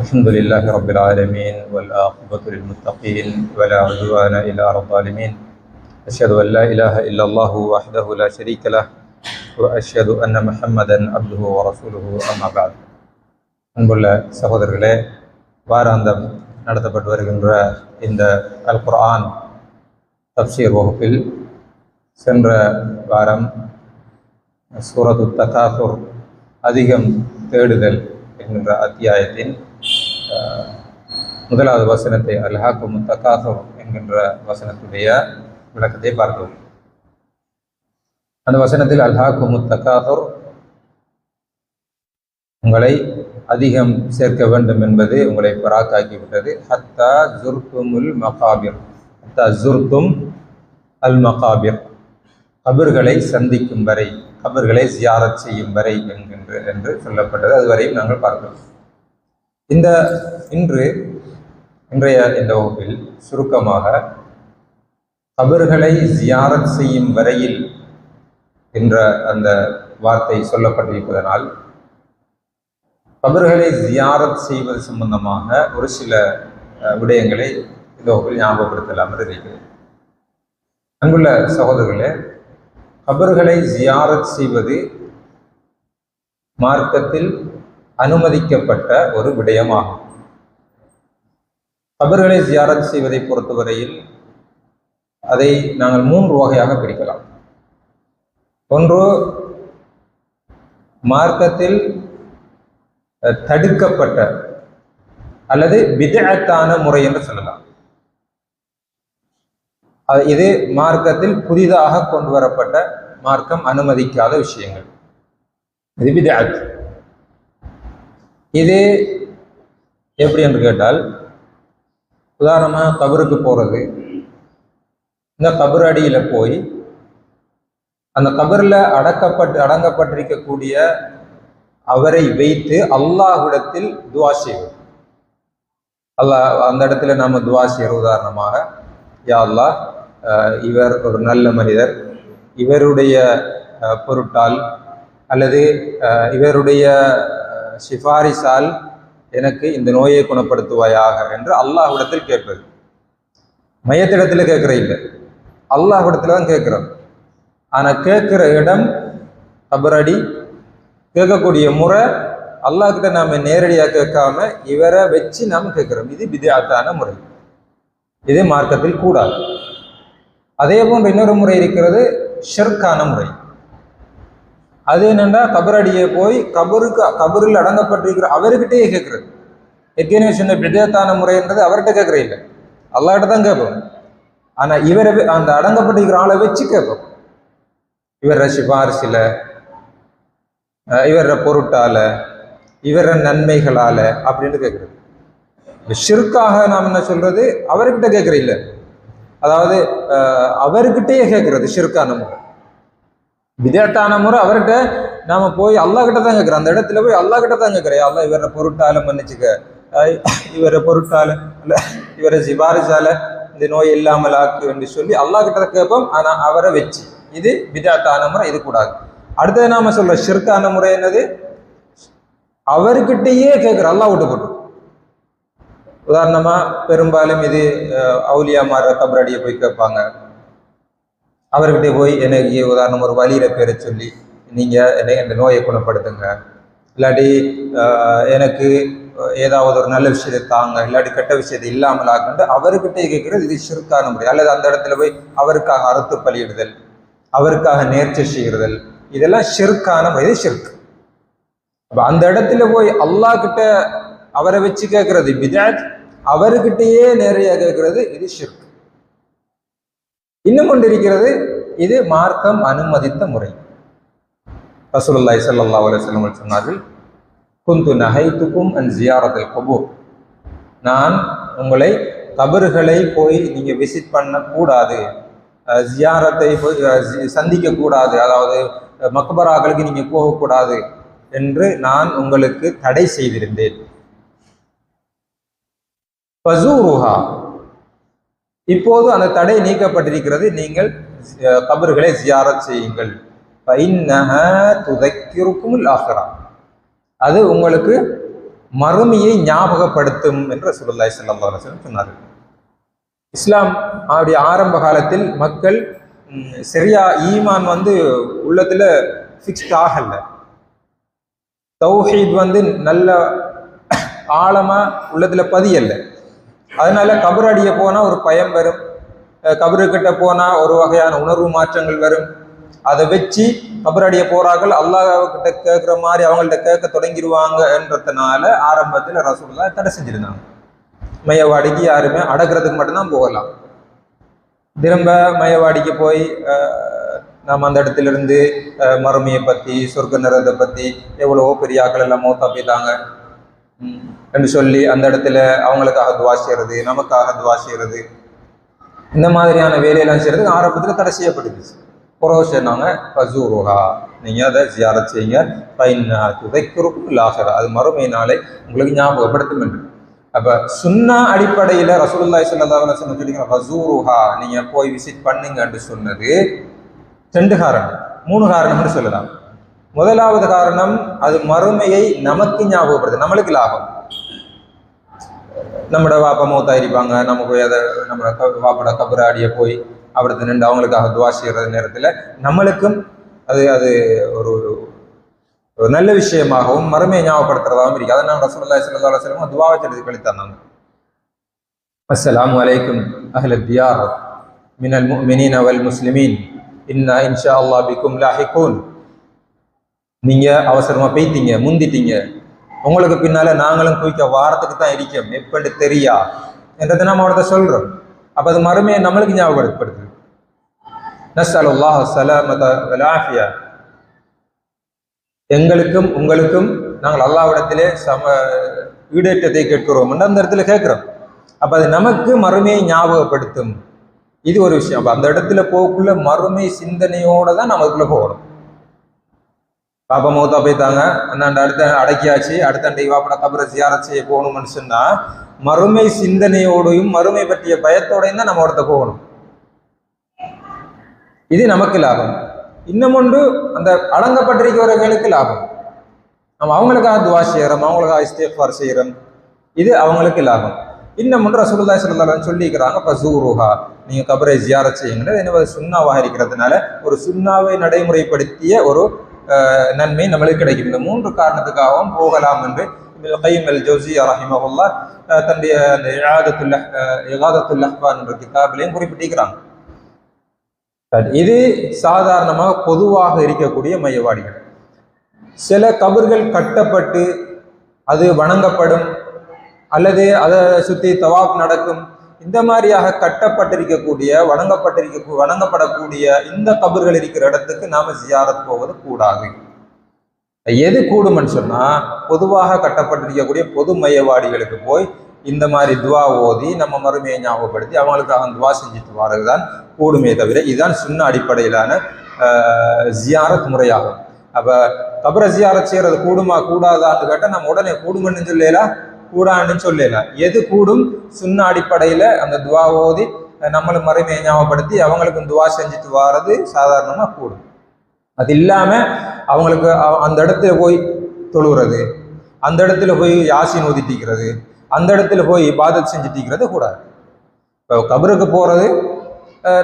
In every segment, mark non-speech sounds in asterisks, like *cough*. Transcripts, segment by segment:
الحمد لله رب العالمين والآقبة للمتقين ولا عدوان إلى رب العالمين أشهد أن لا إله إلا الله وحده لا شريك له وأشهد أن محمدا عبده ورسوله أما بعد. الحمد لله سهود الرلاء وارد نرد بدور جنرا إن القرآن تفسير وحفل سنر وارم سورة التكاثر அதிகம் தேடுதல் என்கின்ற அத்தியாயத்தின் முதலாவது வசனத்தை அல்ஹாக்கும் தகாசுர் என்கின்ற வசனத்துடைய விளக்கத்தை பார்த்தோம் அந்த வசனத்தில் அல்ஹாக்கும் தகாசுர் உங்களை அதிகம் சேர்க்க வேண்டும் என்பது உங்களை பராக்காக்கிவிட்டது ஹத்தா ஜுர்குமுல் மகாபிர். ஹத்தா ஜுர்கும் அல் மகாபிர். கபர்களை சந்திக்கும் வரை கபர்களை ஜியாரத் செய்யும் வரை என்கின்ற என்று சொல்லப்பட்டது. அதுவரையும் நாங்கள் பார்க்கிறோம் இந்த இன்று இன்றைய இந்த வகுப்பில் சுருக்கமாக கபர்களை ஜியாரத் செய்யும் வரையில் என்ற அந்த வார்த்தை சொல்லப்பட்டிருப்பதனால் கபர்களை ஜியாரத் செய்வது சம்பந்தமாக ஒரு சில விடயங்களை இந்த வகுப்பில் ஞாபகப்படுத்தலாம் இருக்கிறேன் அங்குள்ள சகோதரர்களே கபர்களை ஜியாரத் செய்வது மார்க்கத்தில் அனுமதிக்கப்பட்ட ஒரு விடயமாகும். கபர்களை ஜியாரத் செய்வதை பொறுத்தவரையில் அதை நாங்கள் மூன்று வகையாக பிரிக்கலாம். ஒன்று மார்க்கத்தில் தடுக்கப்பட்ட அல்லது விதத்தான முறை என்று சொல்லலாம். அது இது மார்க்கத்தில் புதிதாக கொண்டு வரப்பட்ட மார்க்கம் அனுமதிக்காத விஷயங்கள். இது விதத் இது எப்படி என்று கேட்டால் உதாரணமாக கபருக்கு போகிறது இந்த கபர் அடியில் போய் அந்த கபரில் அடக்கப்பட்டு அடங்கப்பட்டிருக்கக்கூடிய அவரை வைத்து அல்லாஹ்விடத்தில் துவா செய்வோம். அல்லாஹ் அந்த இடத்துல நம்ம துவா செய்கிற உதாரணமாக யா அல்லாஹ் இவர் ஒரு நல்ல மனிதர். இவருடைய பொருட்டால் அல்லது அஹ், இவருடைய சிபாரிசால் எனக்கு இந்த நோயை குணப்படுத்துவாயாக என்று அல்லாஹ்விடத்தில் கேட்பது. மையத்திடத்தில் கேட்குற இல்லை. அல்லாஹ்விடத்தில் தான் கேட்குறோம். ஆனால் கேட்குற இடம் கபரடி கேட்கக்கூடிய முறை அல்லாஹ்கிட்ட நாம் நேரடியாக கேட்காம இவரை வச்சு நாம் கேட்குறோம். இது விதியாத்தான முறை. இது மார்க்கத்தில் கூடாது. அதே போன்ற இன்னொரு முறை இருக்கிறது ஷெர்க்கான முறை. அது என்னென்னா கபரடியை போய் கபருக்கு கபரில் அடங்கப்பட்டிருக்கிற அவர்கிட்டயே கேட்குறது. ஏற்கனவே சொன்ன விதத்தான முறைன்றது அவர்கிட்ட கேட்குற இல்லை. அல்லாட்ட தான் கேட்போம். ஆனால் இவரை அந்த அடங்கப்பட்டிருக்கிற ஆளை வச்சு கேட்போம். இவர சிபாரிசில இவர பொருட்டால இவர நன்மைகளால அப்படின்னு கேட்குறது. ஷிற்காக நாம் என்ன சொல்றது? அவர்கிட்ட கேட்குற இல்லை. அதாவது அவர்கிட்டயே கேட்குறது ஷிர்கான முறை. விதேட்டான முறை அவர்கிட்ட நாம போய் அல்லாஹ் கிட்ட தான் கேட்கிறோம். அந்த இடத்துல போய் அல்லாஹ் கிட்ட தான் கேட்குறேன் அல்லா இவரை பொருட்டால மன்னிச்சுக்க. இவரை பொருட்டால இல்ல இவரை சிபாரிசால இந்த நோய் இல்லாமல் ஆக்கு என்று சொல்லி அல்லாஹ் கிட்ட தான் கேட்போம். ஆனா அவரை வச்சு இது விதாத்தான முறை இது கூடாது. அடுத்தது நாம சொல்ற ஷிர்கான முறை என்னது? அவர்கிட்டயே கேட்குற அல்லாஹ் விட்டு போட்டு. உதாரணமா பெரும்பாலும் இது அஹ், அவுலியா மாற கபரடியை போய் கேட்பாங்க. அவர்கிட்ட போய் எனக்கு உதாரணம் ஒரு வழியில பேர சொல்லி நீங்க என்னை இந்த நோயை குணப்படுத்துங்க. இல்லாட்டி அஹ், எனக்கு ஏதாவது ஒரு நல்ல விஷயத்தை தாங்க இல்லாட்டி கெட்ட விஷயத்தை இல்லாமல் ஆக்குண்டு அவர்கிட்ட கேட்கறது இது சுருக்கான முறை. அல்லது அந்த இடத்துல போய் அவருக்காக அறுத்து பலியிடுதல் அவருக்காக நேர்ச்சி செய்கிறதல் இதெல்லாம் ஷிர்கான முறை. இது ஷிர்க் அந்த இடத்துல போய் அல்லாஹ் கிட்ட அவரை வச்சு கேட்கறது பிதாத் அவர்கிட்டயே நேரடியாக கேட்கறது இது ஷிர்க் இன்னும் கொண்டு இருக்கிறது இது மார்க்கம் அனுமதித்த முறை. ரசூலுல்லாய் சல்லா அலைஹி சொன்னார்கள் குந்து நகைத்துக்கும் அண்ட் ஜியாரத்தில் கபூர். நான் உங்களை கபறுகளை போய் நீங்கள் விசிட் பண்ணக்கூடாது. ஜியாரத்தை போய் சந்திக்கக்கூடாது சந்திக்க கூடாது அதாவது மக்பராக்களுக்கு நீங்கள் போகக்கூடாது என்று நான் உங்களுக்கு தடை செய்திருந்தேன். பசூருஹா இப்போது அந்த தடை நீக்கப்பட்டிருக்கிறது. நீங்கள் கபர்களை ஜியாரத் செய்யுங்கள். ஃபைன்னஹ துதக்கிருக்குமுல் அது உங்களுக்கு மறுமையை ஞாபகப்படுத்தும் என்று ரசூலுல்லாய் சல்லா அலுவலம் சொன்னார்கள். இஸ்லாம் அவருடைய ஆரம்ப காலத்தில் மக்கள் சரியா ஈமான் வந்து உள்ளத்தில் ஃபிக்ஸ்ட் ஆகலை. தௌஹீத் வந்து நல்ல ஆழமா உள்ளத்தில் பதியலை. அதனால கபர் அடிய போனா ஒரு பயம் வரும். கபருக்கிட்ட போனா ஒரு வகையான உணர்வு மாற்றங்கள் வரும். அதை வச்சு கபரடிய போறார்கள் அல்லாஹ் கிட்ட கேட்குற மாதிரி அவங்கள்ட்ட கேட்க தொடங்கிடுவாங்க என்றதுனால ஆரம்பத்தில் ரசூல்லா தடை செஞ்சிருந்தாங்க. மையவாடிக்கு யாருமே அடக்கிறதுக்கு மட்டும்தான் போகலாம். திரும்ப மையவாடிக்கு போய் நாம் நம்ம அந்த இடத்துல இருந்து மறுமையை பத்தி சொர்க்க நிறத்தை பத்தி எவ்வளவோ பெரிய ஆக்கள் எல்லாம் மௌத்தா போயிட்டாங்க. என்று சொல்லி அந்த இடத்துல அவங்களுக்காக துவா செய்யறது நமக்காக துவா செய்யறது. இந்த மாதிரியான வேலையெல்லாம் செய்யறதுக்கு ஆரம்பத்தில் தடை செய்யப்பட்டுச்சு. புறவு சொன்னாங்க பசூருஹா நீங்கள் அதை ஜியாரத் செய்யுங்க. பைன் துதைக்குறுக்கும் லாகரா அது மறுமை நாளை உங்களுக்கு ஞாபகப்படுத்தும் என்று. அப்போ சுன்னா அடிப்படையில் ரசூலுல்லாஹி ஸல்லல்லாஹு அலைஹி சொல்லிங்க வசூருஹா நீங்கள் போய் விசிட் பண்ணுங்கன்னு சொன்னது ரெண்டு காரணம். மூணு காரணம்னு சொல்லலாம். முதலாவது காரணம் அது மறுமையை நமக்கு ஞாபகப்படுது நம்மளுக்கு லாபம். நம்மட வாப்பா மூத்தா இருப்பாங்க. நம்ம போய் அதை நம்ம வாப்பட கபராடிய போய் அவரது நின்று அவங்களுக்காக துவா செய்கிற நேரத்துல நம்மளுக்கும் அது அது ஒரு ஒரு நல்ல விஷயமாகவும் மறுமையை ஞாபகப்படுத்துறதாகவும் இருக்கு. அதனால நம்ம ஸல்லல்லாஹு அலைஹி வஸல்லம் துவாவை சொல்லி கழித்தாங்க அஸ்லாம் வலைக்கும் அஹ்ல தியார் மினல் மினின் அவல் முஸ்லிமீன். இன்னா இன்ஷா அல்லா பிக்கும் லாஹிகூன். நீங்க அவசரமா பெய்த்தீங்க முந்திட்டீங்க. உங்களுக்கு பின்னால நாங்களும் குயிக்க வாரத்துக்கு தான் இருக்கோம் எப்பன்னு தெரியா? என்றதை நம்ம அவர்கிட்ட சொல்றோம். அப்ப அது மறுமையை நம்மளுக்கு ஞாபகப்படுத்துது. நஸ்அலுல்லாஹ் சலாமத வல் எங்களுக்கும் உங்களுக்கும் நாங்கள் அல்லாவிடத்திலே சம ஈடேற்றத்தை கேட்கிறோம் அந்த இடத்துல கேட்கிறோம். அப்ப அது நமக்கு மறுமையை ஞாபகப்படுத்தும். இது ஒரு விஷயம். அப்போ அந்த இடத்துல போகக்குள்ள மறுமை சிந்தனையோடு தான் நம்ம அதுக்குள்ளே போகணும். பாப்பா மூத்தா போய்த்தாங்க அந்தாண்ட அடுத்த அடக்கியாச்சு. அடுத்த அண்டை வாப்பட கபரை ஜியாரத் செய்ய போகணும்னு சொன்னா மறுமை சிந்தனையோடையும் மறுமை பற்றிய பயத்தோடையும் தான் நம்ம ஒருத்த போகணும். இது நமக்கு லாபம். இன்னும் ஒன்று அந்த அடங்கப்பட்டிருக்கிறவர்களுக்கு லாபம். நம்ம அவங்களுக்காக துவா செய்கிறோம் அவங்களுக்காக இஸ்தேஃபார் செய்கிறோம் இது அவங்களுக்கு லாபம். இன்னும் ஒன்று ரசூல்லா சொல்லலாம் சொல்லிக்கிறாங்க இப்போ பசூருஹா நீங்க கபரை ஜியாரத் செய்யுங்கிறது என்ன சுண்ணாவாக இருக்கிறதுனால ஒரு சுண்ணாவை நடைமுறைப்படுத்திய ஒரு நன்மை நம்மளுக்கு கிடைக்கும். இந்த மூன்று காரணத்துக்காகவும் போகலாம் என்று இப்னுல் கைம் அல் ஜோசி ரஹிமஹுல்லா தன்னுடைய அந்த இஆதத்துல் அஹ், இகாதத்துல் அஹ்பான் என்ற கிதாபிலையும் குறிப்பிட்டிருக்கிறாங்க. இது சாதாரணமாக பொதுவாக இருக்கக்கூடிய மையவாடிகள். சில கபர்கள் கட்டப்பட்டு அது வணங்கப்படும் அல்லது அதை சுற்றி தவாப் நடக்கும் இந்த மாதிரியாக கட்டப்பட்டிருக்கக்கூடிய வணங்கப்பட்டிருக்க வணங்கப்படக்கூடிய இந்த கபர்கள் இருக்கிற இடத்துக்கு நாம ஜியாரத் போவது கூடாது. எது கூடுமென்னு சொன்னா பொதுவாக கட்டப்பட்டிருக்கக்கூடிய பொது மையவாடிகளுக்கு போய் இந்த மாதிரி துவா ஓதி நம்ம மறுமையை ஞாபகப்படுத்தி அவங்களுக்காக துவா செஞ்சுட்டு வர்றது தான் கூடுமே தவிர இதுதான் சின்ன அடிப்படையிலான ஆஹ், ஜியாரத் முறையாகும். அப்ப கபர ஜியாரத் செய்யறது கூடுமா கூடாதான்னு கேட்டா நம்ம உடனே கூடுமென்னு சொல்லலாம் கூடான்னு சொல்லல. எது கூடும்? சுண்ண அடிப்படையில அந்த துவா ஓதி நம்மளும் மறுமையை ஞாபகப்படுத்தி அவங்களுக்கும் துவா செஞ்சுட்டு வாரது சாதாரணமா கூடும். அது இல்லாம அவங்களுக்கு அந்த இடத்துல போய் தொழுகிறது அந்த இடத்துல போய் யாசின் ஓதிட்டிக்கிறது அந்த இடத்துல போய் இபாதத் செஞ்சுட்டிக்கிறது கூடாது. இப்போ கபருக்கு போறது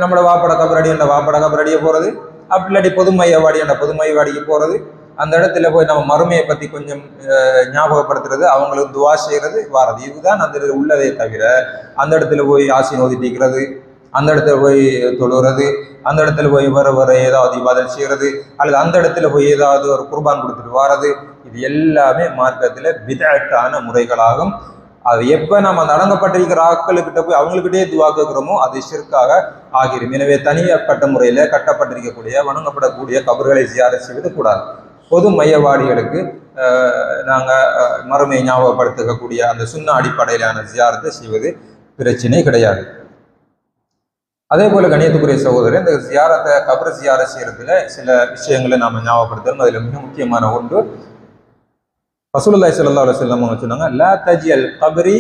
நம்மளோட வாப்பட கபரடி என்ற வாப்பட கபரடியை போறது அப்படி இல்லாட்டி பொதுமையவாடி என்ற பொதுமையவாடிக்கு போறது அந்த இடத்துல போய் நம்ம மறுமையை பற்றி கொஞ்சம் ஞாபகப்படுத்துறது அவங்களுக்கு துவா செய்கிறது வாரது. இதுதான் அந்த இடத்துல உள்ளதே தவிர அந்த இடத்துல போய் யாசின் நோதிட்டிக்கிறது அந்த இடத்துல போய் தொழுகிறது அந்த இடத்துல போய் வர வர ஏதாவது பதில் செய்கிறது அல்லது அந்த இடத்துல போய் ஏதாவது ஒரு குர்பான் கொடுத்துட்டு வாரது இது எல்லாமே மார்க்கத்தில் விதட்டான முறைகளாகும். அது எப்போ நம்ம அந்த அடங்கப்பட்டிருக்கிற ஆட்களுக்கிட்ட போய் அவங்கக்கிட்டே துவா கேட்குறோமோ அது சிற்காக ஆகிரும். எனவே தனியப்பட்ட முறையில் கட்டப்பட்டிருக்கக்கூடிய வணங்கப்படக்கூடிய கபர்களை ஜியாரத் செய்வது கூடாது. பொது மையவாடிகளுக்கு அஹ், நாங்க அஹ், மறுமையை ஞாபகப்படுத்தக்கூடிய அந்த சுண்ண அடிப்படையிலான ஜியாரத்தை செய்வது பிரச்சனை கிடையாது. அதே போல கணியத்துக்குரிய சகோதரர் இந்த ஜியாரத்தை கபர் ஜியார செய்யறதுல சில விஷயங்களை நாம ஞாபகப்படுத்தணும். அதுல மிக முக்கியமான ஒன்று ரசூலுல்லாஹி ஸல்லல்லாஹு செல்லம் வஸல்லம் அவங்க சொன்னாங்க லா தஜியல் கபரி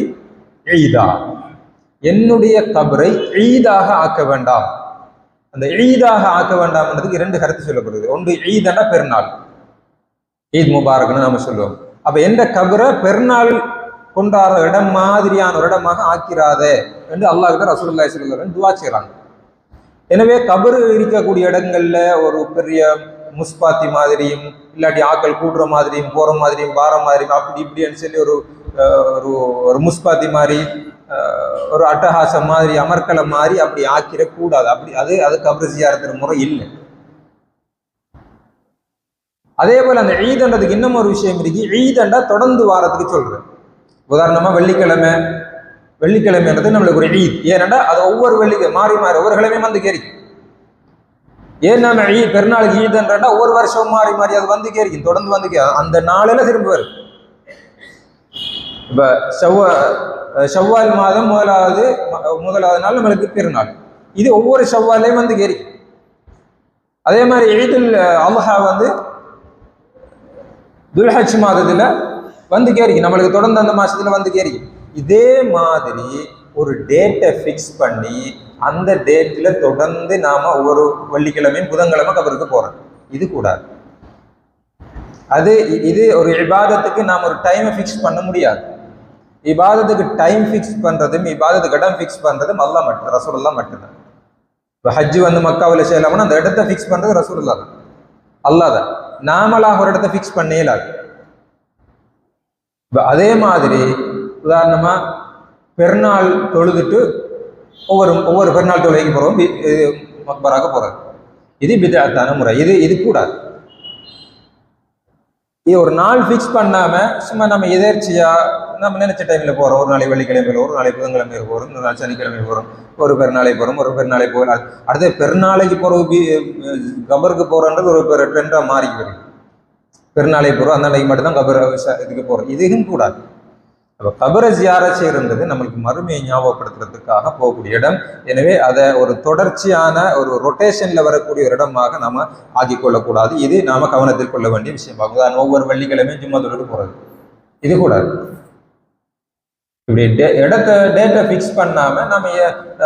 என்னுடைய கபரை ஈதாக ஆக்க வேண்டாம். அந்த ஈதாக ஆக்க வேண்டாம்ன்றதுக்கு இரண்டு கருத்து சொல்லப்படுது. ஒன்று ஈதனா பெருநாள். ஈத் முபாரக்னு நம்ம சொல்லுவோம். அப்ப எந்த கபரை பெருநாள் கொண்டாடுற இடம் மாதிரியான ஒரு இடமாக ஆக்கிறாதே என்று அல்லாஹ் கிட்ட ரசூலுல்லாஹி ஸல்லல்லாஹு அலைஹி எனவே கபரு இருக்கக்கூடிய இடங்கள்ல ஒரு பெரிய முஸ்பாத்தி மாதிரியும் இல்லாட்டி ஆக்கள் கூடுற மாதிரியும் போற மாதிரியும் வார மாதிரியும் அப்படி இப்படின்னு சொல்லி ஒரு ஒரு ஒரு முஸ்பாத்தி மாதிரி ஒரு அட்டகாசம் மாதிரி அமர்க்கலை மாதிரி அப்படி ஆக்கிடக்கூடாது. அப்படி அது அது கபரு ஜியாரத்துற முறை இல்லை. அதே போல் அந்த ஈதன்றதுக்கு இன்னும் ஒரு விஷயம் இருக்கு. ஈதண்டா தொடர்ந்து வாரத்துக்கு சொல்றேன். உதாரணமா வெள்ளிக்கிழமை வெள்ளிக்கிழமைன்றது நம்மளுக்கு ஒரு ஈத். ஏனண்டா அது ஒவ்வொரு வெள்ளிக்கு மாறி மாறி ஒவ்வொரு கிழமையும் வந்து கேரிக்கும். ஏன் நம்ம ஈ பெருநாளுக்கு ஈதுன்றா ஒவ்வொரு வருஷம் மாறி மாறி அது வந்து கேரிக்கும். தொடர்ந்து வந்து கே- அந்த நாளில திரும்ப வரும். இப்ப செவ்வ செவ்வால் மாதம் முதலாவது முதலாவது நாள் நம்மளுக்கு பெருநாள். இது ஒவ்வொரு செவ்வாலையும் வந்து கேரிக்கும். அதே மாதிரி ஈதுல் அல்ஹா வந்து துல்ஹஜ் மாதத்துல வந்து கேரிக்கும் நம்மளுக்கு தொடர்ந்து அந்த மாதத்தில் வந்து கேரிக்கும் இதே மாதிரி ஒரு டேட்டை ஃபிக்ஸ் பண்ணி அந்த டேட்ல தொடர்ந்து நாம ஒவ்வொரு வெள்ளிக்கிழமையும் புதன்கிழமை கபருக்கு போகிறோம் இது கூடாது. அது இது ஒரு இபாதத்துக்கு நாம் ஒரு டைமை ஃபிக்ஸ் பண்ண முடியாது. இபாதத்துக்கு டைம் ஃபிக்ஸ் பண்ணுறதும் இபாதத்துக்கு இடம் ஃபிக்ஸ் பண்ணுறதும் அல்லா மட்டும் ரசூலுல்லாஹ் மட்டும்தான். இப்போ ஹஜ்ஜு வந்து மக்காவில் செய்யலாம்னா அந்த இடத்த ஃபிக்ஸ் பண்ணுறது ரசூல்லா தான். அல்லாஹ் தான். நாமளாக ஒரு இடத்த ஃபிக்ஸ் பண்ணே இல்லாது. இப்போ அதே மாதிரி உதாரணமா பெருநாள் தொழுதுட்டு ஒவ்வொரு ஒவ்வொரு பெருநாள் தொழுகைக்கு போகிறோம் மக்பராக போறது இது பிதாத்தான முறை. இது இது கூடாது. இது ஒரு நாள் ஃபிக்ஸ் பண்ணாம சும்மா நம்ம எதேர்ச்சியா நம்ம நினைச்ச டைம்ல போறோம். ஒரு நாளைக்கு வெள்ளிக்கிழமையில ஒரு நாளைக்கு புதன்கிழமை போறோம் ஒரு நாள் சனிக்கிழமை போறோம் ஒரு பெருநாளை போறோம் ஒரு பெருநாளை போறோம் அடுத்து பெருநாளைக்கு போற கபருக்கு போறோன்றது ஒரு பெரு ட்ரெண்டா மாறி வருது பெருநாளை போறோம் அந்த நாளைக்கு மட்டும்தான் கபர் இதுக்கு போறோம். இதுவும் கூடாது. அப்போ கபரை ஜியார செய்கிறது நம்மளுக்கு மறுமையை ஞாபகப்படுத்துறதுக்காக போகக்கூடிய இடம். எனவே அதை ஒரு தொடர்ச்சியான ஒரு ரொட்டேஷன்ல வரக்கூடிய ஒரு இடமாக நாம ஆக்கிக்கொள்ளக்கூடாது இது நாம கவனத்தில் கொள்ள வேண்டிய விஷயமாகும். உதாரணம் ஒவ்வொரு வெள்ளிக்கிழமையும் ஜும்மா தொழில் போறது. இது கூடாது இப்படி டே- இடத்த டேட்டை ஃபிக்ஸ் பண்ணாம நம்ம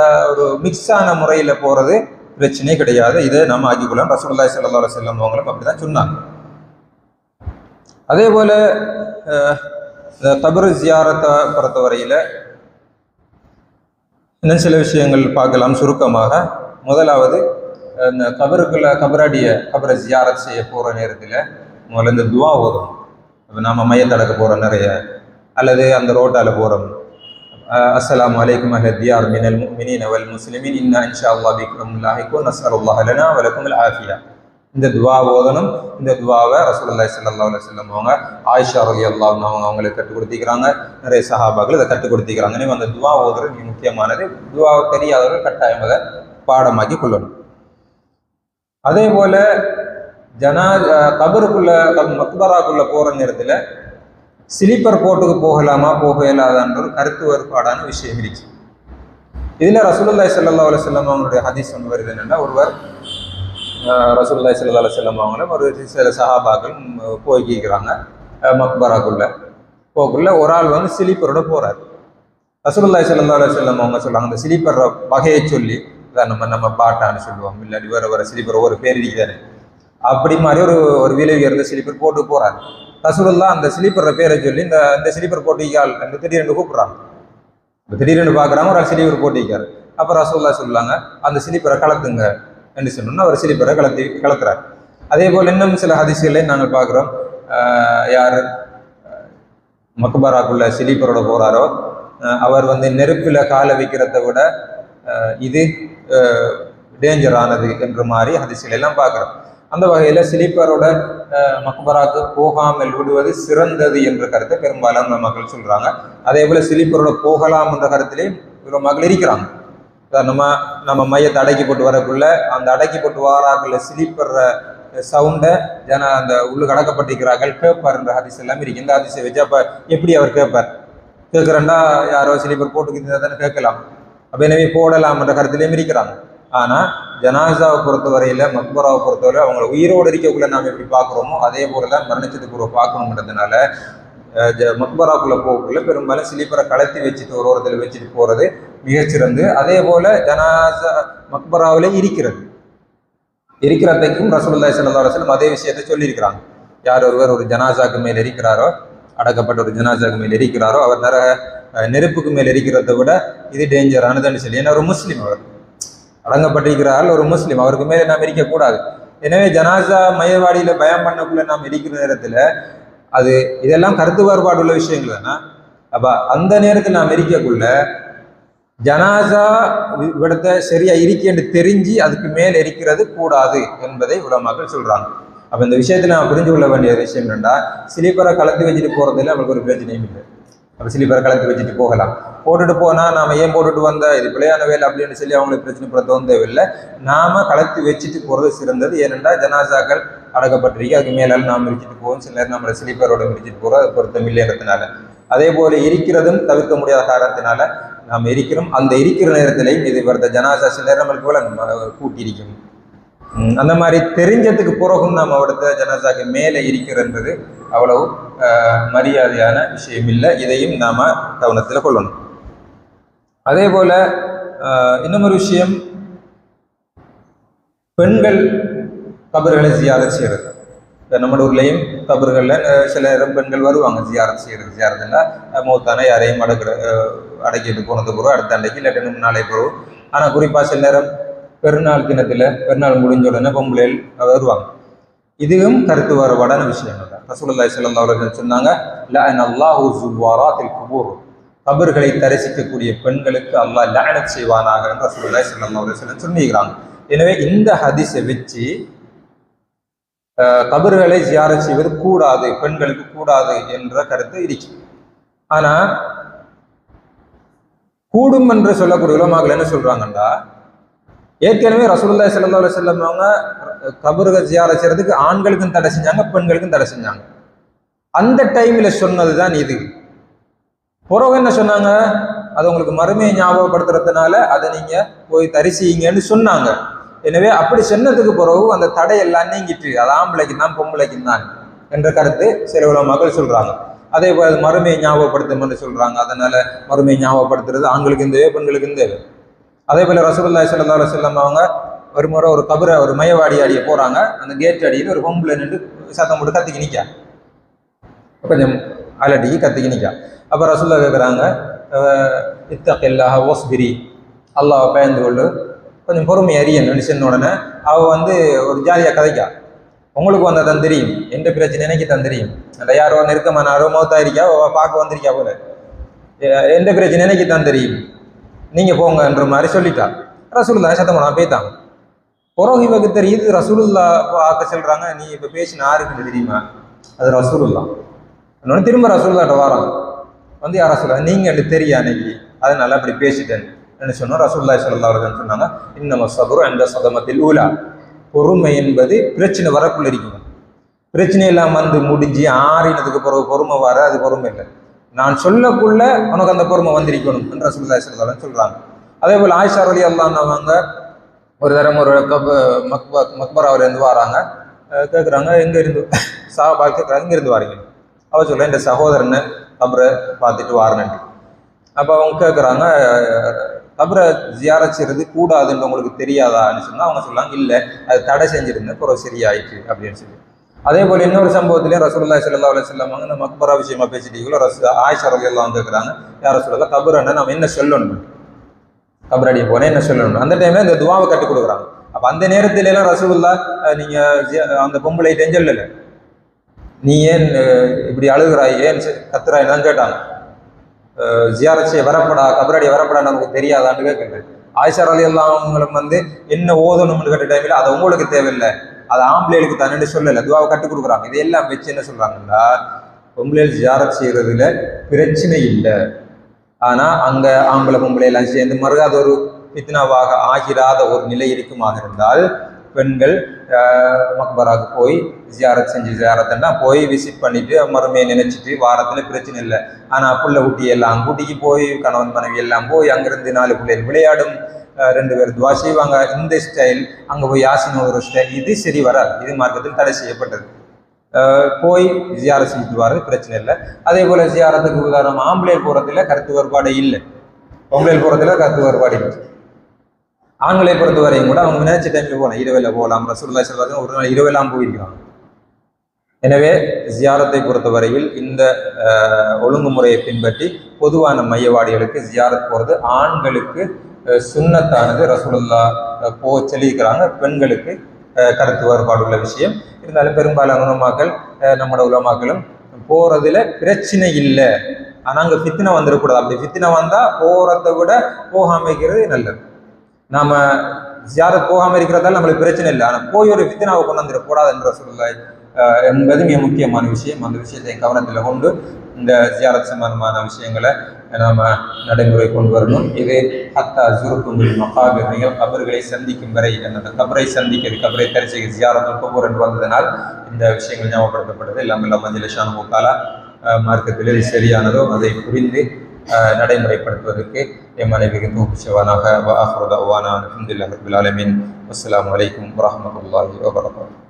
அஹ், ஒரு மிக்ஸ் ஆன முறையில போறது பிரச்சனையே கிடையாது. இதை நம்ம ஆக்கிக்கொள்ளலாம் ரசூலுல்லாஹி ஸல்லல்லாஹு அலைஹி அவங்களும் அப்படி அப்படிதான் சொன்னாங்க. அதே போல அஹ், இந்த கபர் ஜியாரத்தை பொறுத்தவரையில இன்னும் சில விஷயங்கள் பார்க்கலாம் சுருக்கமாக. முதலாவது இந்த கபருக்குள்ள கபரடிய கபரை ஜியாரத் செய்ய போற நேரத்துல முதல்ல இந்த துவா ஓதும் இப்போ நாம மையத்தடக்க போகிறோம் நிறைய அல்லது அந்த ரோட்டால் போறோம். அஹ், அஸ்ஸலாமு அலைக்கும் அஹ்ல தியார் மினல் முஃமினீன வல் முஸ்லிமீன். இன்னா இன்ஷா அல்லாஹ் பிக்கும் லாஹிகுன் நஸ்அலுல்லாஹ லனா வ லக்கும் ஆஃபியா. இந்த துவா ஓதனும் இந்த துவாவை ரசூல்லா சல்லா அலி வஸல்லம் அவங்க ஆயிஷா அலி அன்ஹா அவங்க அவங்களுக்கு கற்றுக் கொடுத்திக்கிறாங்க நிறைய சஹாபாக்கள் இதை கற்றுக் கொடுத்திருக்கிறாங்க. எனவே அந்த துவா ஓதுறது மிக முக்கியமானது. துவா தெரியாதவர்கள் கட்டாயம் அதை பாடமாக்கி கொள்ளணும். அதே போல ஜனா கபருக்குள்ள மக்பராக்குள்ள போற நேரத்துல ஸ்லீப்பர் போட்டுக்கு போகலாமா போக இயலாதான்ற ஒரு கருத்து வேறுபாடான விஷயம் இருக்கு. இதுல ரசூலுல்லாஹி சல்லா அலைஹி வஸல்லம் அவங்களுடைய ஹதீஸ் ஒன்று வருது என்னன்னா ஒருவர் ரசூல்லா சில ஸல்லல்லாஹு அவங்களும் ஒரு சில சஹாபாக்கள் போய்க்கிறாங்க போய் கேட்குறாங்க மக்பராக்குள்ள. போக்குள்ள ஒரு ஆள் வந்து ஸ்லீப்பரோட போறாரு. ரசூல்லா ஸல்லல்லாஹு செல்லம் அவங்க சொல்றாங்க அந்த சிலிப்பர் வகையை சொல்லி அதான் நம்ம நம்ம பாட்டான்னு சொல்லுவோம் இல்லாட்டி வேறு வர சிலீப்பர் ஒரு பேர் இருக்குதானே அப்படி மாதிரி ஒரு ஒரு விலை உயர்ந்த சிலிப்பர் போட்டு போறாரு. ரசூலுல்லாஹ் அந்த சிலிப்பர் பேரை சொல்லி இந்த இந்த சிலிப்பர் போட்டிக்கால். என்று திடீர்னு கூப்பிடுறாங்க. இப்போ திடீர்னு பார்க்குறாங்க ஒரு சிலிப்பர் போட்டிக்காரு அப்போ ரசூல்லா சொல்லுவாங்க அந்த சிலிப்பரை கலக்குங்க. என்று சொன்னோம்னா அவர் ஸ்லீப்பரை கலத்தி கலக்கிறார். அதே போல் இன்னும் சில ஹதிசுகளை நாங்கள் பார்க்குறோம். யார் மக்பராக்குள்ள சிலிப்பரோட போகிறாரோ அவர் வந்து நெருப்பில் காலை வைக்கிறத விட இது டேஞ்சரானது என்ற மாதிரி ஹதிசுகளெல்லாம் எல்லாம் பார்க்குறோம். அந்த வகையில் சிலிப்பரோட மக்பராக்கு போகாமல் விடுவது சிறந்தது என்ற கருத்தை பெரும்பாலான மக்கள் சொல்கிறாங்க அதே போல் சிலிப்பரோட போகலாம் என்ற கருத்திலே இவ்வளவு மக்கள் இருக்கிறாங்க. நம்ம நம்ம மையத்தை அடக்கி போட்டு வரக்குள்ள அந்த அடக்கி போட்டு வாராக்குள்ள ஸ்லீப்பர்ற சவுண்டை ஜன அந்த உள்ளு கடக்கப்பட்டிருக்கிறார்கள் கேட்பார்ன்ற என்ற எல்லாமே இருக்கு. இந்த ஹதிசை வச்சு அப்போ எப்படி அவர் கேட்பார் கேட்குறேன்டா யாரோ ஸ்லீப்பர் போட்டுக்கிட்டு தானே கேட்கலாம். அப்போ எனவே போடலாம் என்ற இருக்கிறாங்க. ஆனால் ஜனாசாவை பொறுத்தவரையில் மக்பராவை பொறுத்தவரை அவங்களை உயிரோடு இருக்கக்குள்ள நாம் எப்படி பார்க்குறோமோ அதே போல தான் மரணிச்சதுக்கு ஒரு பார்க்கணுன்றதுனால மக்பராக்குள்ள போகக்குள்ள பெரும்பாலும் ஸ்லீப்பரை கலத்தி வச்சுட்டு ஒரு ஓரத்தில் வச்சுட்டு போறது மிகச்சிறந்து. அதே போல ஜனாசா மக்பராவில் இருக்கிறது. இருக்கிறதைக்கும் ரசூல்லா ஸல்லல்லாஹு அலைஹி அதே விஷயத்தை சொல்லியிருக்கிறாங்க. யார் ஒருவர் ஒரு ஜனாசாக்கு மேல் இருக்கிறாரோ அடக்கப்பட்ட ஒரு ஜனாசாக்கு மேல் இருக்கிறாரோ அவர் நர அஹ், நெருப்புக்கு மேல் இருக்கிறத விட இது டேஞ்சரானதுன்னு சொல்லி. ஏன்னா ஒரு முஸ்லீம் அவர். அடங்கப்பட்டிருக்கிறார்கள் ஒரு முஸ்லீம். அவருக்கு மேலே நாம் இருக்கக்கூடாது எனவே ஜனாசா மையவாடியில பயம் பண்ணக்குள்ள நாம் இருக்கிற நேரத்தில் அது இதெல்லாம் கருத்து வேறுபாடு உள்ள விஷயங்கள் தானே? அப்ப அந்த நேரத்தில் நான் இருக்கக்குள்ள ஜனாசா வி- விடத்தை சரியா இருக்கேன்னு தெரிஞ்சு அதுக்கு மேல் இருக்கிறது கூடாது என்பதை உலமாக்கள் சொல்றாங்க. அப்ப இந்த விஷயத்துல நான் புரிஞ்சு கொள்ள வேண்டிய விஷயம் என்னன்னா ஸ்லீப்பரை கலந்து வச்சுட்டு போறதுல நம்மளுக்கு ஒரு பிரச்சனையும் இல்லை. அப்ப ஸ்லீப்பரை கலந்து வச்சுட்டு போகலாம். போட்டுட்டு போனால் நாம் ஏன் போட்டுட்டு வந்த? இது பிள்ளையான வேலை அப்படின்னு சொல்லி அவங்களுக்கு பிரச்சனை பட தோந்தவில்லை நாம கலத்து வச்சுட்டு போகிறது சிறந்தது. ஏனென்றால் ஜனாசாக்கள் அடக்கப்பட்டிருக்கு. அதுக்கு மேலால் நாம் விரிச்சிட்டு போவோம். சில நேரம் நம்மளை ஸ்லீப்பரோட விரிச்சிட்டு போகிறோம் அது பொருத்தம் இல்லைங்கிறதுனால அதே போல இருக்கிறதும் தவிர்க்க முடியாத காரணத்தினால நாம் இருக்கிறோம். அந்த இருக்கிற நேரத்திலையும் இது வருத. ஜனாசா சில நேரம் நம்மளுக்கு போல கூட்டியிருக்கும். அந்த மாதிரி தெரிஞ்சதுக்கு பிறகும் நாம் அவிடத்த ஜனாசாக்கு மேலே இருக்கிறன்றது அவ்வளவு மரியாதையான விஷயம் இல்லை இதையும் நாம் கவனத்தில் கொள்ளணும். அதே போல ஆஹ், இன்னும் ஒரு விஷயம். பெண்கள் கபர்களை ஜியாரத் செய்கிறது இப்ப நம்ம ஊர்லேயும் கபர்களில் சில நேரம் பெண்கள் வருவாங்க ஜியாரத் செய்கிறது ஜியாரத்துனா மூத்தான யாரையும் அடக்கிற அஹ், அடக்கிட்டு போனது பிறகு அடுத்த அன்றைக்கு இல்லாட்டி இன்னும் போகிறோம் பிறகு ஆனால் குறிப்பாக சில நேரம் பெருநாள் தினத்தில் பெருநாள் முடிஞ்ச உடனே பொம்பளையில் வருவாங்க. இதுவும் கருத்து வேறுபாடான விஷயங்கள் தான். ரசூலுல்லாஹி ஸல்லல்லாஹு அலைஹி வஸல்லம் சொன்னாங்க லஅன அல்லாஹு ஸுவாராத்தில் குபூர். கபர்களை தரிசிக்கக்கூடிய பெண்களுக்கு அல்லாஹ் லேனட் செய்வானாக என்று ரசூலுல்லாஹி ஸல்லல்லாஹு அலைஹி வஸல்லம் எனவே இந்த ஹதீஸை வச்சு கபர்களை ஜியாரம் செய்வது கூடாது பெண்களுக்கு கூடாது என்ற கருத்து இருக்கு. ஆனா கூடும் என்று சொல்லக்கூடிய உலமாக்கள் என்ன சொல்றாங்கன்னா ஏற்கனவே ரசூல்லா ஸல்லல்லாஹு அலி செல்லம் அவங்க கபர்கள் ஜியாரம் செய்யறதுக்கு ஆண்களுக்கும் தடை செஞ்சாங்க பெண்களுக்கும் தடை செஞ்சாங்க. அந்த டைம்ல சொன்னதுதான் இது. பிறகு என்ன சொன்னாங்க? அது உங்களுக்கு மறுமையை ஞாபகப்படுத்துறதுனால அதை நீங்க போய் தரிசிங்கன்னு சொன்னாங்க. எனவே அப்படி சொன்னதுக்கு பிறகு அந்த தடை எல்லாம் நீங்கிட்டு அது ஆம்பளைக்கு தான் பொம்பளைக்கு தான் என்ற கருத்து சில உலக மக்கள் சொல்றாங்க. அதே போல அது மறுமையை ஞாபகப்படுத்தும்னு சொல்றாங்க. அதனால மறுமையை ஞாபகப்படுத்துறது ஆண்களுக்கு இந்த பெண்களுக்கு இந்த அதே போல ரசகுல்லா ஸல்லல்லாஹு அலைஹி அவங்க ஒரு முறை ஒரு கபரை ஒரு மயவாடி அடிய போறாங்க. அந்த கேட் அடியில் ஒரு பொம்பளை நின்று சத்தம் போட்டு கத்திக்கு நிற்க கொஞ்சம் அலட்டிக்கு கத்திக்கு நிற்கா அப்போ ரசுல்லா கேட்குறாங்க இத்தகில்லாஹ ஓஸ்பிரி அல்லாஹ் பயந்து கொள்ளு. கொஞ்சம் பொறுமை அறியன்னு சொன்ன உடனே அவள் வந்து ஒரு ஜாலியாக கதைக்கா. உங்களுக்கு வந்தால் தான் தெரியும். எந்த பிரச்சனை எனக்கு தான் தெரியும். அந்த யாரோ நெருக்கமானாரோ மௌத்தா இருக்கா அவள் பார்க்க வந்திருக்கா போல. எந்த பிரச்சனை எனக்கு தான் தெரியும். நீங்கள் போங்கன்ற மாதிரி சொல்லிட்டா. ரசூலுல்லா சத்தம் பேத்தாங்க போய்த்தாங்க தெரியுது ரசூலுல்லா ஆக்க சொல்கிறாங்க நீ இப்போ பேசின யாருக்குன்னு தெரியுமா? அது ரசூலுல்லா இன்னொன்று திரும்ப ரசூல்லாட்ட வராங்க. வந்து யாரா சொல்ல நீங்கள் எனக்கு தெரியா அன்னைக்கு? அதனால அப்படி பேசிட்டேன். என்ன சொன்னோம் ரசூலுல்லாஹி ஸல்லல்லாஹு அலைஹி சொன்னாங்க இன்னம சதுரம் அந்த சதமத்தில் ஊலா. பொறுமை என்பது பிரச்சனை வரக்குள்ள இருக்கணும் பிரச்சனை எல்லாம் வந்து முடிஞ்சு ஆறினதுக்கு பிறகு பொறுமை வர அது பொறுமை இல்லை. நான் சொல்லக்குள்ள உனக்கு அந்த பொறுமை வந்திருக்கணும் என்று ரசூலுல்லாஹி ஸல்லல்லாஹு சொல்கிறாங்க அதே போல் ஆயிஷா ரலி அல்லாஹ் ஒரு தரம் ஒரு கப் மக்ப மக்பராவில் இருந்து *laughs* வராங்க கேட்குறாங்க எங்கே இருந்து? சாபா கேட்குறாங்க இங்கே இருந்து வரீங்க. அவ சொல்ல இந்த சகோதரனை கபரை பார்த்துட்டு வாரனன்ட்டு அப்போ அவங்க கேட்குறாங்க கபரை ஜியாரச்சிறது கூடாதுன்னு உங்களுக்கு தெரியாதான்னு சொன்னால் அவங்க சொல்றாங்க இல்லை அது தடை செஞ்சிருந்தேன் பிறகு சரியாயிட்டு அப்படின்னு சொல்லி. அதே போல் இன்னொரு சம்பவத்திலே ரசூல்லா சல்லா அலி வஸல்லம் அவங்க இந்த மக்பரா விஷயமா பேசிட்டீங்களோ ரசு ஆயிஷா எல்லாம் கேட்குறாங்க யார சொல்லலாம் கபரன்னா நம்ம என்ன சொல்லணும்? கபரடி போனேன் என்ன சொல்லணும்? அந்த டைமில் இந்த துவாவை கட்டி கொடுக்குறாங்க. அப்போ அந்த நேரத்துல எல்லாம் நீங்கள் அந்த பொம்பளை டெஞ்சல் நீ ஏன் இப்படி அழுகுறாய்? ஏன் கத்துறாய்? தான் கேட்டாங்க அஹ், வரப்படா கபரடி வரப்படா நமக்கு தெரியாதான்னு கேட்குறேன் ஆயிஷா அலி அவங்களும் வந்து என்ன ஓதணும்னு கேட்ட டைமில் அது உங்களுக்கு தேவையில்லை. அது ஆம்பளைகளுக்கு தானே சொல்லலை. துவாவை கற்றுக் கொடுக்குறாங்க. இதையெல்லாம் வச்சு என்ன சொல்றாங்கன்னா பொம்பளைகள் ஜியாரத் செய்கிறதுல பிரச்சனை இல்லை. ஆனால் அங்கே ஆம்பளை பொம்பளை எல்லாம் சேர்ந்து மறுகாத ஒரு பித்னாவாக ஆகிராத ஒரு நிலை இருக்குமாக இருந்தால் பெண்கள் மக்பராவுக்கு மக்பராக்கு போய் ஜியாரத் செஞ்சு ஜியாரத்துன்னா போய் விசிட் பண்ணிட்டு மறுமையை நினைச்சிட்டு வாரத்தில் பிரச்சனை இல்லை. ஆனால் புள்ள குட்டி எல்லாம் கூட்டிக்கு போய் கணவன் மனைவி எல்லாம் போய் அங்கிருந்து நாலு பிள்ளைகள் விளையாடும். ரெண்டு பேர் துவா செய்வாங்க. இந்த ஸ்டைல் அங்க போய் யாசின ஒரு ஸ்டைல் இது சரி வராது. இது மார்க்கத்தில் தடை செய்யப்பட்டது. போய் ஜியாரத் செஞ்சுட்டு வர்றது பிரச்சனை இல்லை. அதே போல் ஜியாரத்துக்கு உதாரணம் ஆம்பளை போகிறதுல கருத்து வேறுபாடு இல்லை. பொம்பளையர் போகிறதுல கருத்து வேறுபாடு இல்லை. ஆண்களை பொறுத்த வரையும் கூட அவங்க நினைச்ச டைம்ல போகலாம். இரவில் போகலாம். ரசூல்லா சொல்றாங்க ஒரு நாள் இரவெல்லாம் போயிருக்காங்க. எனவே ஜியாரத்தை பொறுத்தவரையில் இந்த ஒழுங்குமுறையை பின்பற்றி பொதுவான மையவாடிகளுக்கு ஜியாரத் போகிறது ஆண்களுக்கு சுண்ணத்தானது. ரசூலுல்லா போ சொல்லியிருக்கிறாங்க. பெண்களுக்கு கருத்து வேறுபாடு உள்ள விஷயம். இருந்தாலும் பெரும்பாலான உலமாக்கள் நம்மளோட உலமாக்களும் போகிறதுல பிரச்சனை இல்லை. ஆனால் அங்கே ஃபித்தினை வந்துடக்கூடாது அப்படி ஃபித்தினை வந்தால் போகிறத விட போகாமைக்கிறது நல்லது. நாம ஜியாரத் போகாம இருக்கிறதால நம்மளுக்கு பிரச்சனை இல்லை. ஆனால் போய் ஒரு ஃபித்னாவை கொண்டு வந்துடக்கூடாது என்ற சொல்ல என்பது மிக முக்கியமான விஷயம். அந்த விஷயத்தை கவனத்தில் கொண்டு இந்த ஜியாரத் சம்பந்தமான விஷயங்களை நாம் நடைமுறை கொண்டு வரணும். இது ஹத்தா ஜுருக்கும் மகாபீர். நீங்கள் கபர்களை சந்திக்கும் வரை அந்த கபரை சந்திக்கிறது கபரை தரிசை ஜியாரத்துல் கபூர் என்று வந்ததனால் இந்த விஷயங்கள் ஞாபகப்படுத்தப்படுது. இல்லாமல் மஞ்சள் மஞ்சள் முக்காலா மார்க்கத்தில் எது சரியானதோ அதை புரிந்து நடைமுறைப்படுத்துவதற்கு என் மனைவிக்கு தூக்குச்சவானாக வாஹ்ரதாவான அலமதுல்லாஹ் ரபில் ஆலமீன். அஸ்ஸலாமு அலைக்கும் வரஹ்மத்துல்லாஹி வபரகாத்துஹு